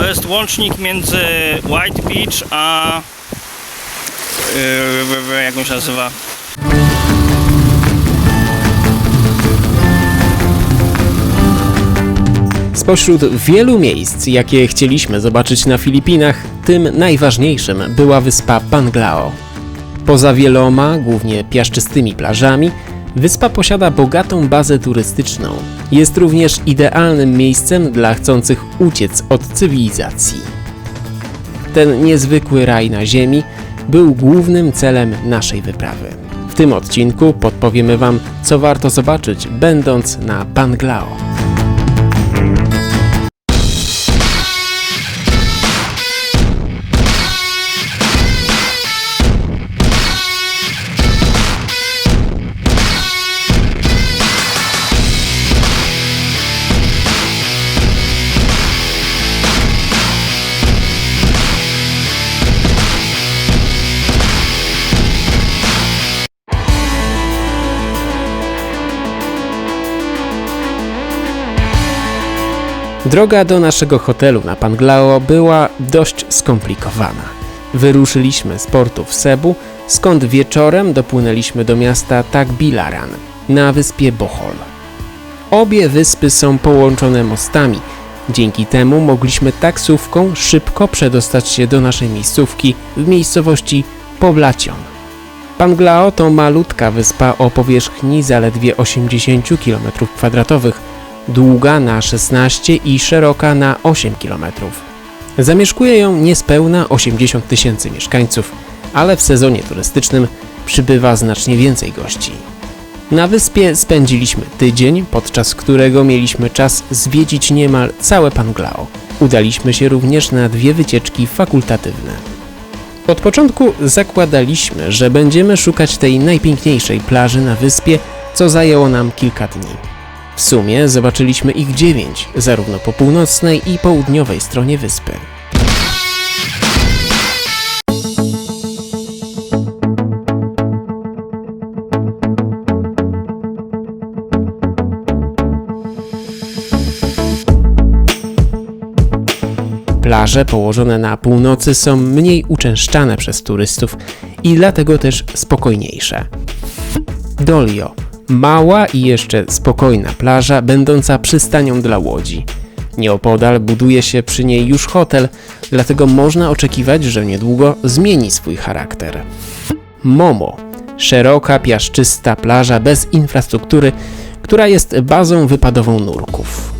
To jest łącznik między White Beach a... Yy, jak on się nazywa? Spośród wielu miejsc, jakie chcieliśmy zobaczyć na Filipinach, tym najważniejszym była wyspa Panglao. Poza wieloma, głównie piaszczystymi plażami, wyspa posiada bogatą bazę turystyczną. Jest również idealnym miejscem dla chcących uciec od cywilizacji. Ten niezwykły raj na ziemi był głównym celem naszej wyprawy. W tym odcinku podpowiemy Wam, co warto zobaczyć, będąc na Panglao. Droga do naszego hotelu na Panglao była dość skomplikowana. Wyruszyliśmy z portu w Cebu, skąd wieczorem dopłynęliśmy do miasta Tagbilaran na wyspie Bohol. Obie wyspy są połączone mostami, dzięki temu mogliśmy taksówką szybko przedostać się do naszej miejscówki w miejscowości Poblacion. Panglao to malutka wyspa o powierzchni zaledwie 80 km2, długa na 16 i szeroka na 8 km. Zamieszkuje ją niespełna 80 tysięcy mieszkańców, ale w sezonie turystycznym przybywa znacznie więcej gości. Na wyspie spędziliśmy tydzień, podczas którego mieliśmy czas zwiedzić niemal całe Panglao. Udaliśmy się również na dwie wycieczki fakultatywne. Od początku zakładaliśmy, że będziemy szukać tej najpiękniejszej plaży na wyspie, co zajęło nam kilka dni. W sumie zobaczyliśmy ich dziewięć, zarówno po północnej i południowej stronie wyspy. Plaże położone na północy są mniej uczęszczane przez turystów i dlatego też spokojniejsze. Dolio Mała i jeszcze spokojna plaża, będąca przystanią dla łodzi. Nieopodal buduje się przy niej już hotel, dlatego można oczekiwać, że niedługo zmieni swój charakter. Momo szeroka, piaszczysta plaża bez infrastruktury, która jest bazą wypadową nurków.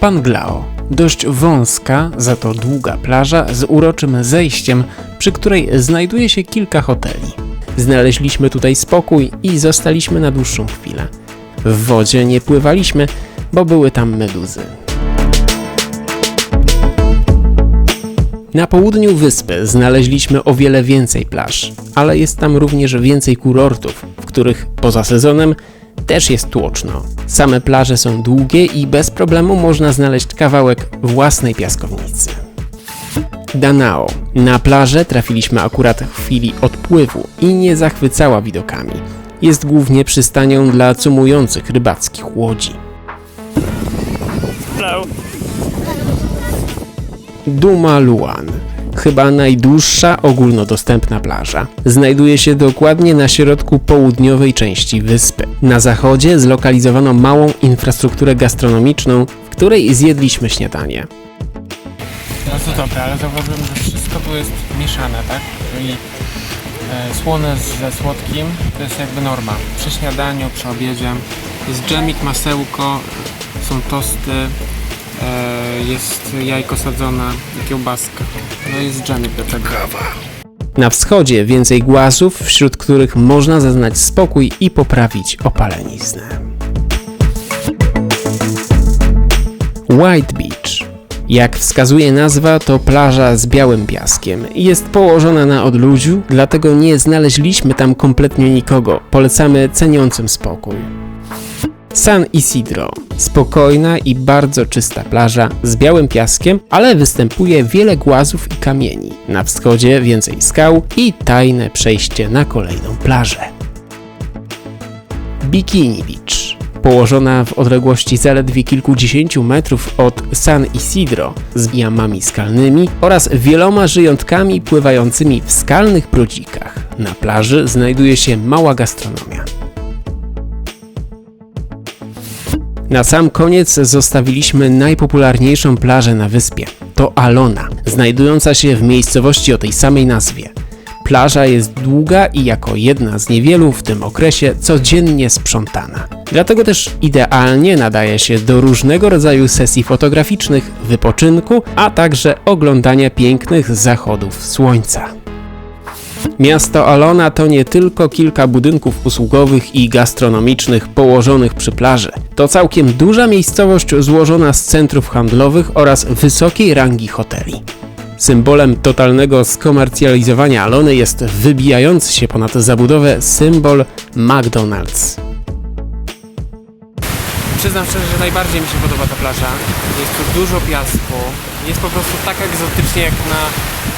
Panglao dość wąska, za to długa plaża z uroczym zejściem, przy której znajduje się kilka hoteli. Znaleźliśmy tutaj spokój i zostaliśmy na dłuższą chwilę. W wodzie nie pływaliśmy, bo były tam meduzy. Na południu wyspy znaleźliśmy o wiele więcej plaż, ale jest tam również więcej kurortów, w których poza sezonem też jest tłoczno. Same plaże są długie i bez problemu można znaleźć kawałek własnej piaskownicy. Danao. Na plażę trafiliśmy akurat w chwili odpływu i nie zachwycała widokami. Jest głównie przystanią dla cumujących rybackich łodzi. Hello. Duma Luan. Chyba najdłuższa ogólnodostępna plaża. Znajduje się dokładnie na środku południowej części wyspy. Na zachodzie zlokalizowano małą infrastrukturę gastronomiczną, w której zjedliśmy śniadanie. No to dobra, ale zauważyłem, że wszystko tu jest mieszane, tak? Czyli e, słone z- ze słodkim to jest jakby norma. Przy śniadaniu, przy obiedzie jest dżemik, masełko, są tosty, e, jest jajko sadzone i kiełbaska. No i jest dżemik do tego. Na wschodzie więcej głazów, wśród których można zaznać spokój i poprawić opaleniznę. White Beach. Jak wskazuje nazwa, to plaża z białym piaskiem. Jest położona na odludziu, dlatego nie znaleźliśmy tam kompletnie nikogo. Polecamy ceniącym spokój. San Isidro. Spokojna i bardzo czysta plaża z białym piaskiem, ale występuje wiele głazów i kamieni. Na wschodzie więcej skał i tajne przejście na kolejną plażę. Bikini Beach. Położona w odległości zaledwie kilkudziesięciu metrów od San Isidro z jamami skalnymi oraz wieloma żyjątkami pływającymi w skalnych brodzikach. Na plaży znajduje się mała gastronomia. Na sam koniec zostawiliśmy najpopularniejszą plażę na wyspie. To Alona, znajdująca się w miejscowości o tej samej nazwie. Plaża jest długa i jako jedna z niewielu w tym okresie codziennie sprzątana. Dlatego też idealnie nadaje się do różnego rodzaju sesji fotograficznych, wypoczynku, a także oglądania pięknych zachodów słońca. Miasto Alona to nie tylko kilka budynków usługowych i gastronomicznych położonych przy plaży. To całkiem duża miejscowość złożona z centrów handlowych oraz wysokiej rangi hoteli. Symbolem totalnego skomercjalizowania Alony jest wybijający się ponad zabudowę symbol McDonald's. Przyznam szczerze, że najbardziej mi się podoba ta plaża. Jest tu dużo piasku. Jest po prostu tak egzotycznie jak, na,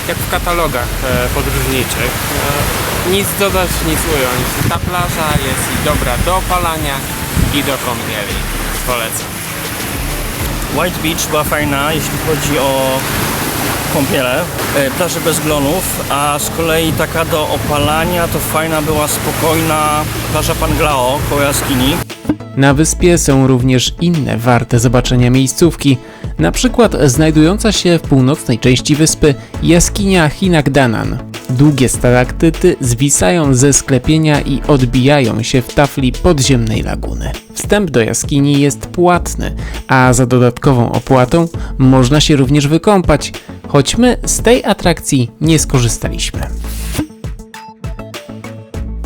jak w katalogach e, podróżniczych. E, nic dodać, nic ująć. Ta plaża jest i dobra do opalania i do kąpieli. Polecam. White Beach była fajna, jeśli chodzi o kąpiele, plaże bez glonów, a z kolei taka do opalania to fajna była spokojna plaża Panglao koło jaskini. Na wyspie są również inne warte zobaczenia miejscówki, na przykład znajdująca się w północnej części wyspy jaskinia Hinagdanan. Długie stalaktyty zwisają ze sklepienia i odbijają się w tafli podziemnej laguny. Wstęp do jaskini jest płatny, a za dodatkową opłatą można się również wykąpać, choć my z tej atrakcji nie skorzystaliśmy.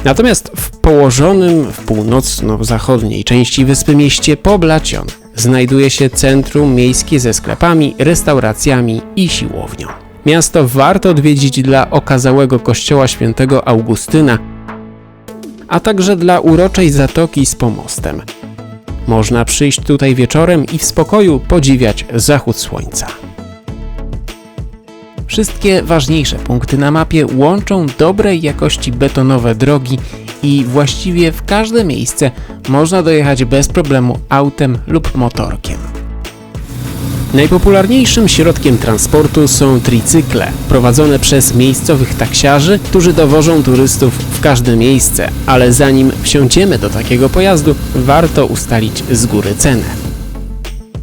Natomiast w położonym w północno-zachodniej części wyspy mieście Poblacion znajduje się centrum miejskie ze sklepami, restauracjami i siłownią. Miasto warto odwiedzić dla okazałego kościoła świętego Augustyna, a także dla uroczej zatoki z pomostem. Można przyjść tutaj wieczorem i w spokoju podziwiać zachód słońca. Wszystkie ważniejsze punkty na mapie łączą dobrej jakości betonowe drogi i właściwie w każde miejsce można dojechać bez problemu autem lub motorkiem. Najpopularniejszym środkiem transportu są tricykle, prowadzone przez miejscowych taksiarzy, którzy dowożą turystów w każde miejsce, ale zanim wsiądziemy do takiego pojazdu, warto ustalić z góry cenę.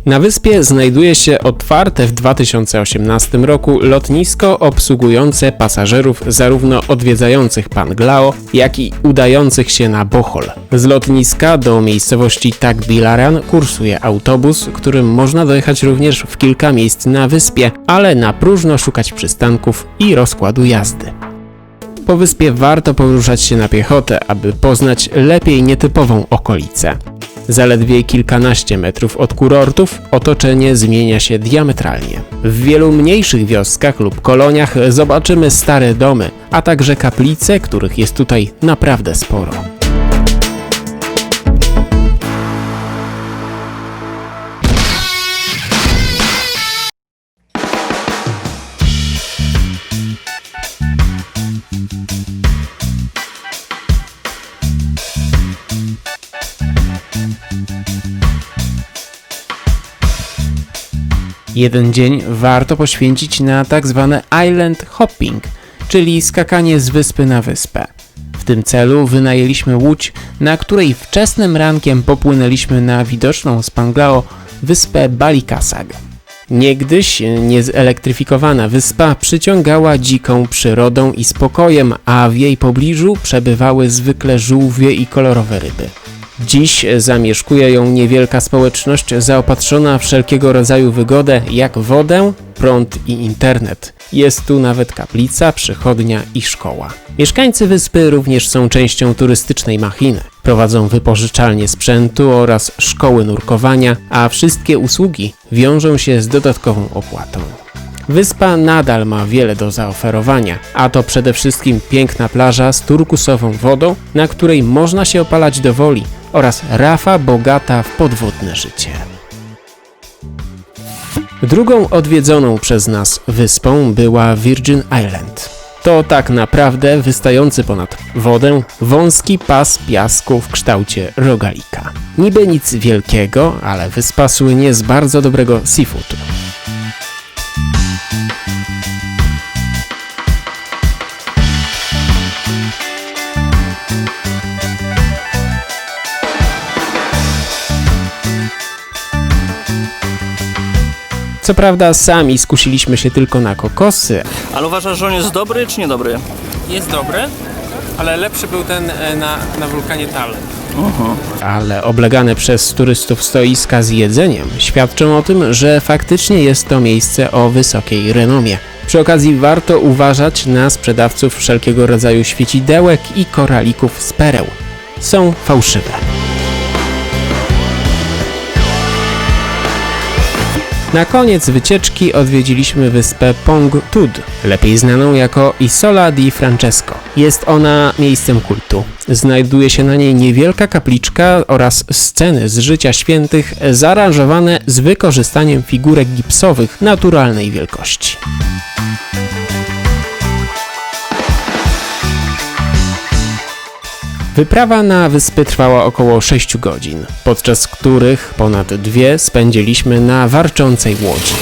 Na wyspie znajduje się otwarte w 2018 roku lotnisko obsługujące pasażerów zarówno odwiedzających Panglao, jak i udających się na Bohol. Z lotniska do miejscowości Tagbilaran kursuje autobus, którym można dojechać również w kilka miejsc na wyspie, ale na próżno szukać przystanków i rozkładu jazdy. Po wyspie warto poruszać się na piechotę, aby poznać lepiej nietypową okolicę. Zaledwie kilkanaście metrów od kurortów otoczenie zmienia się diametralnie. W wielu mniejszych wioskach lub koloniach zobaczymy stare domy, a także kaplice, których jest tutaj naprawdę sporo. Jeden dzień warto poświęcić na tak zwane island hopping, czyli skakanie z wyspy na wyspę. W tym celu wynajęliśmy łódź, na której wczesnym rankiem popłynęliśmy na widoczną z Panglao wyspę Balikasag. Niegdyś niezelektryfikowana wyspa przyciągała dziką przyrodą i spokojem, a w jej pobliżu przebywały zwykle żółwie i kolorowe ryby. Dziś zamieszkuje ją niewielka społeczność zaopatrzona w wszelkiego rodzaju wygodę, jak wodę, prąd i internet. Jest tu nawet kaplica, przychodnia i szkoła. Mieszkańcy wyspy również są częścią turystycznej machiny. Prowadzą wypożyczalnie sprzętu oraz szkoły nurkowania, a wszystkie usługi wiążą się z dodatkową opłatą. Wyspa nadal ma wiele do zaoferowania, a to przede wszystkim piękna plaża z turkusową wodą, na której można się opalać do woli oraz rafa bogata w podwodne życie. Drugą odwiedzoną przez nas wyspą była Virgin Island. To tak naprawdę wystający ponad wodę wąski pas piasku w kształcie rogalika. Niby nic wielkiego, ale wyspa słynie z bardzo dobrego seafoodu. Co prawda sami skusiliśmy się tylko na kokosy, Ale uważasz, że on jest dobry czy niedobry? Jest dobry, ale lepszy był ten e, na, na wulkanie Tal. ale oblegane przez turystów stoiska z jedzeniem świadczą o tym, że faktycznie jest to miejsce o wysokiej renomie. Przy okazji warto uważać na sprzedawców wszelkiego rodzaju świecidełek i koralików z pereł. Są fałszywe. Na koniec wycieczki odwiedziliśmy wyspę Pong Tud, lepiej znaną jako Isola di Francesco. Jest ona miejscem kultu. Znajduje się na niej niewielka kapliczka oraz sceny z życia świętych zaaranżowane z wykorzystaniem figurek gipsowych naturalnej wielkości. Wyprawa na wyspy trwała około 6 godzin, podczas których ponad dwie spędziliśmy na warczącej łodzi.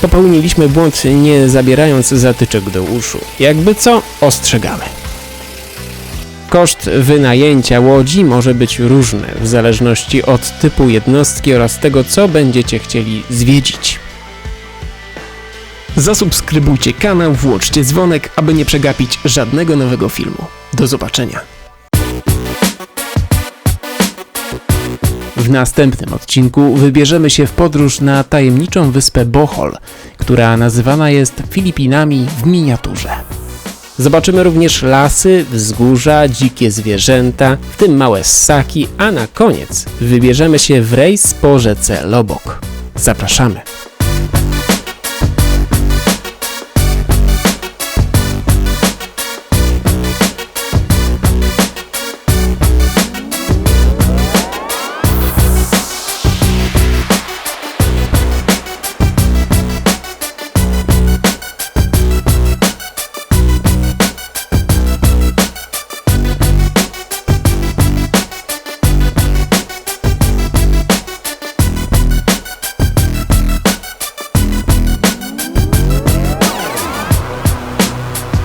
Popełniliśmy błąd nie zabierając zatyczek do uszu. Jakby co, ostrzegamy. Koszt wynajęcia łodzi może być różny w zależności od typu jednostki oraz tego, co będziecie chcieli zwiedzić. Zasubskrybujcie kanał, włączcie dzwonek, aby nie przegapić żadnego nowego filmu. Do zobaczenia. W następnym odcinku wybierzemy się w podróż na tajemniczą wyspę Bohol, która nazywana jest Filipinami w miniaturze. Zobaczymy również lasy, wzgórza, dzikie zwierzęta, w tym małe ssaki, a na koniec wybierzemy się w rejs po rzece Lobok. Zapraszamy!